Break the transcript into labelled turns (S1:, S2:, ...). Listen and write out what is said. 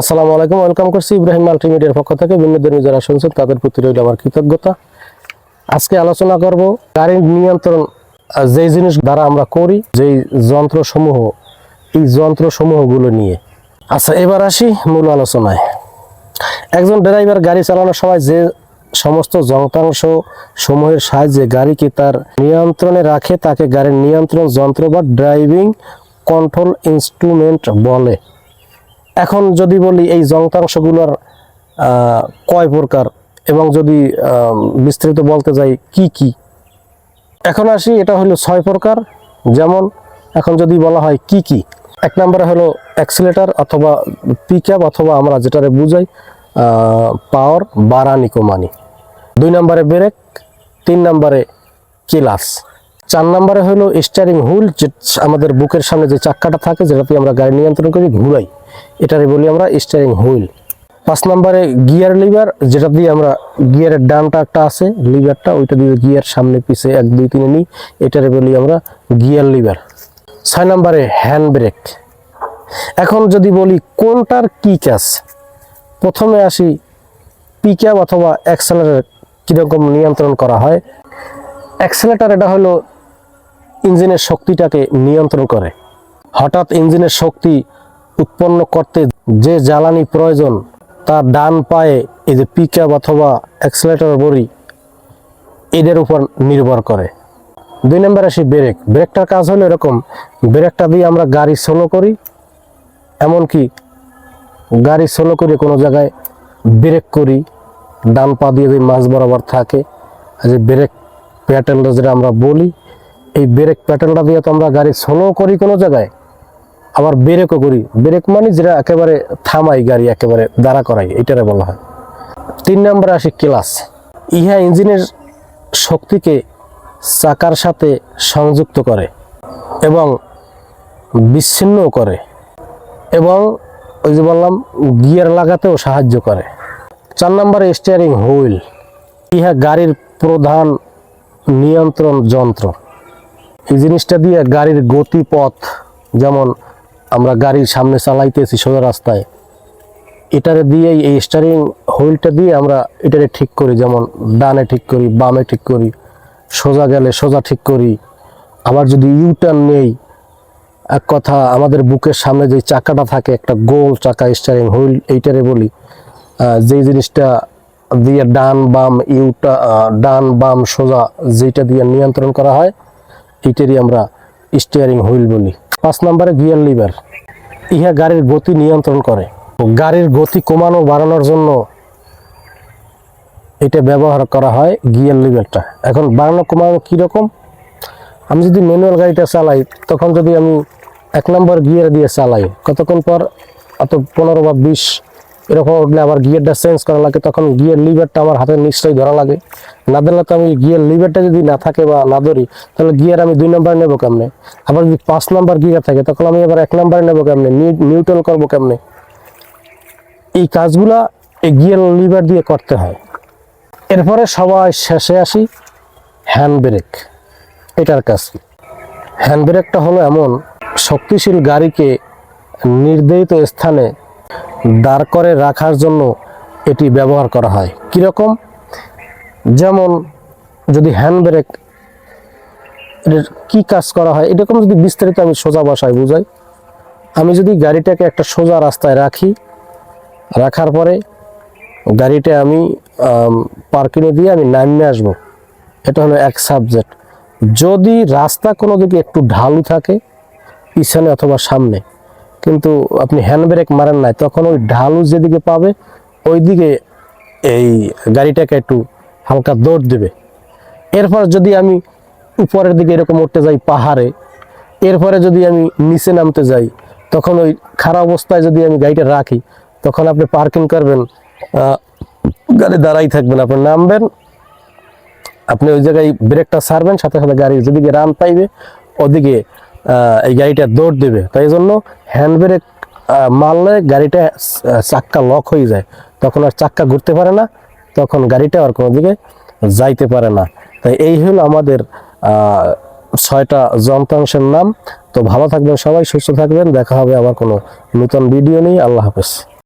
S1: আসসালামু আলাইকুম, ওয়েলকাম করছি ইব্রাহিম মাল্টিমিডিয়ার পক্ষ থেকে। বিনোদনী যারা শুনছেন তাদের প্রতি রইল আমার কৃতজ্ঞতা। আজকে আলোচনা করব গাড়ির নিয়ন্ত্রণ যেই জিনিস দ্বারা আমরা করি, যেই যন্ত্রসমূহ, এই যন্ত্রসমূহগুলো নিয়ে। আচ্ছা এবার আসি মূল আলোচনায়। একজন ড্রাইভার গাড়ি চালানোর সময় যে সমস্ত যন্ত্রাংশ সমূহের সাহায্যে গাড়িকে তার নিয়ন্ত্রণে রাখে, তাকে গাড়ির নিয়ন্ত্রণ যন্ত্র বা ড্রাইভিং কন্ট্রোল ইনস্ট্রুমেন্ট বলে। এখন যদি বলি এই যন্ত্রাংশগুলোর কয় প্রকার এবং যদি আহ, বিস্তারিত বলতে যাই কি কি? এখন আসি এটা হলো ছয় প্রকার। যেমন এখন যদি বলা হয় কি কি এক নম্বরে হলো অ্যাক্সিলেটার অথবা পিক অথবা আমরা যেটারে বুঝাই পাওয়ার বাড়ানি কমানি দুই নম্বরে ব্রেক তিন নম্বরে ক্লাস। চার নম্বরে হলো স্টিয়ারিং হুইল যে আমাদের বুকের সামনে যে চাক্কাটা থাকে যেটাতে আমরা গাড়ি নিয়ন্ত্রণ করি ঘুরাই। এটারে বলি আমরা স্টিয়ারিং হুইল পাঁচ নম্বরে গিয়ার লিভার যেটা দিয়ে আমরা গিয়ারের ডানটা একটা আছে লিভারটা ওইটা দিয়ে গিয়ার সামনে পিছে এক, দুই, তিনে নিই, এটারে বলি আমরা গিয়ার লিভার ছয় নম্বরে হ্যান্ড ব্রেক এখন যদি বলি কোনটার কি কাজ, প্রথমে আসি পিক অথবা অ্যাক্সেলারের কীরকম নিয়ন্ত্রণ করা হয়। অ্যাক্সেলেটার এটা হলো ইঞ্জিনের শক্তিটাকে নিয়ন্ত্রণ করে। হঠাৎ ইঞ্জিনের শক্তি উৎপন্ন করতে যে জ্বালানি প্রয়োজন তার ডান পায়ে এই যে পিক অথবা অ্যাক্সেলেটার বড়ি, এদের উপর নির্ভর করে। দুই নম্বর আসি ব্রেক। ব্রেকটার কাজ হলো এরকম, ব্রেকটা দিয়ে আমরা গাড়ি সোলো করি, এমনকি গাড়ি সোলো করে কোনো জায়গায় ব্রেক করি, ডান পা দিয়ে যে মাছ বরাবর থাকে যে ব্রেক প্যাটেলটা যেটা আমরা বলি, এই ব্রেক প্যাটেলটা দিয়ে তো আমরা গাড়ি সোলো করি কোনো জায়গায় আবার ব্রেকও করি। ব্রেক মানে যেটা একেবারে থামাই গাড়ি, একেবারে দাঁড়া করাই, এটারে বলা হয়। তিন নম্বরে আসি ক্লাস। ইহা ইঞ্জিনের শক্তিকে চাকার সাথে সংযুক্ত করে এবং বিচ্ছিন্নও করে এবং ওই যে বললাম, গিয়ার লাগাতেও সাহায্য করে। চার নম্বরে স্টিয়ারিং হুইল ইহা গাড়ির প্রধান নিয়ন্ত্রণ যন্ত্র। এই জিনিসটা দিয়ে গাড়ির গতিপথ, যেমন আমরা গাড়ির সামনে চালাইতেছি সোজা রাস্তায়। এটারে দিয়েই, এই স্টারিং হুইলটা দিয়ে আমরা এটারে ঠিক করি, যেমন ডানে ঠিক করি, বামে ঠিক করি, সোজা গেলে সোজা ঠিক করি। আবার যদি ইউটার্ন নেই, এক কথা আমাদের বুকের সামনে যে চাকাটা থাকে, একটা গোল চাকা স্টারিং হুইল এইটারে বলি যেই জিনিসটা দিয়ে ডান বাম ইউটা ডান বাম সোজা যেটা দিয়ে নিয়ন্ত্রণ করা হয়, এইটারই আমরা স্টিয়ারিং হুইল বলি। পাঁচ নম্বরে গিয়ার লিভার। ইহা গাড়ির গতি নিয়ন্ত্রণ করে। গাড়ির গতি কমানো বাড়ানোর জন্য এটা ব্যবহার করা হয় গিয়ার লিভারটা। এখন বাড়ানো কমানো কীরকম আমি যদি ম্যানুয়াল গাড়িটা চালাই, তখন যদি আমি এক নম্বর গিয়ার দিয়ে চালাই, কতক্ষণ পর? অত পনেরো বা বিশ এরকম উঠলে আবার গিয়ারটা চেঞ্জ করা লাগে, তখন গিয়ার লিভারটা আমার হাতে নিশ্চয়ই ধরা লাগে। না দিলে তো আমি গিয়ার লিভারটা যদি না থাকে বা না ধরি, তাহলে গিয়ার আমি দুই নম্বরে নেব কেমনে? আবার যদি পাঁচ নম্বর গিয়ার থাকে, তখন আমি আবার এক নম্বরে নেব কেমনে? নিউট্রাল করব কেমনে? এই কাজগুলা এই গিয়ার লিভার দিয়ে করতে হয়। এরপরে সবাই শেষে আসি হ্যান্ড ব্রেক এটার কাজ হ্যান্ড ব্রেকটা হলো এমন শক্তিশীল গাড়িকে নির্ধারিত স্থানে দাঁড় করে রাখার জন্য এটি ব্যবহার করা হয়। কীরকম? যেমন যদি হ্যান্ড ব্রেক এর কী কাজ করা হয়, এরকম যদি বিস্তারিত আমি সোজা বাসায় বুঝাই। আমি যদি গাড়িটাকে একটা সোজা রাস্তায় রাখি, রাখার পরে গাড়িটা আমি পার্কিংয়ে দিয়ে আমি নামিয়ে আসব। এটা হলো এক সাবজেক্ট যদি রাস্তা কোনো দিকে একটু ঢালু থাকে, পিছনে অথবা সামনে কিন্তু আপনি হ্যান্ড ব্রেক মারেন নাই, তখন ওই ঢালু যেদিকে পাবে ওই দিকে এই গাড়িটাকে একটু হালকা দৌড় দেবে। এরপর যদি আমি উপরের দিকে এরকম উঠতে যাই পাহাড়ে, এরপরে যদি আমি নিচে নামতে যাই, তখন ওই খারাপ অবস্থায় যদি আমি গাড়িটা রাখি, তখন আপনি পার্কিং করবেন গাড়ি দাঁড়াই থাকবেন, আপনি নামবেন, আপনি ওই জায়গায় ব্রেকটা সারবেন, সাথে সাথে গাড়ি যেদিকে রান পাইবে, ওদিকে এই গাড়িটা দৌড় দেবে। তাই জন্য হ্যান্ড ব্রেক মারলে গাড়িটা চাক্কা লক হয়ে যায়। তখন আর চাক্কা ঘুরতে পারে না, তখন গাড়িটা আর কোনো দিকে যাইতে পারে না। তাই এই হলো আমাদের ছয়টা যন্ত্রাংশের নাম। তো ভালো থাকবেন সবাই, সুস্থ থাকবেন। দেখা হবে আমার কোনো নতুন ভিডিও নিয়ে। আল্লাহ হাফেজ।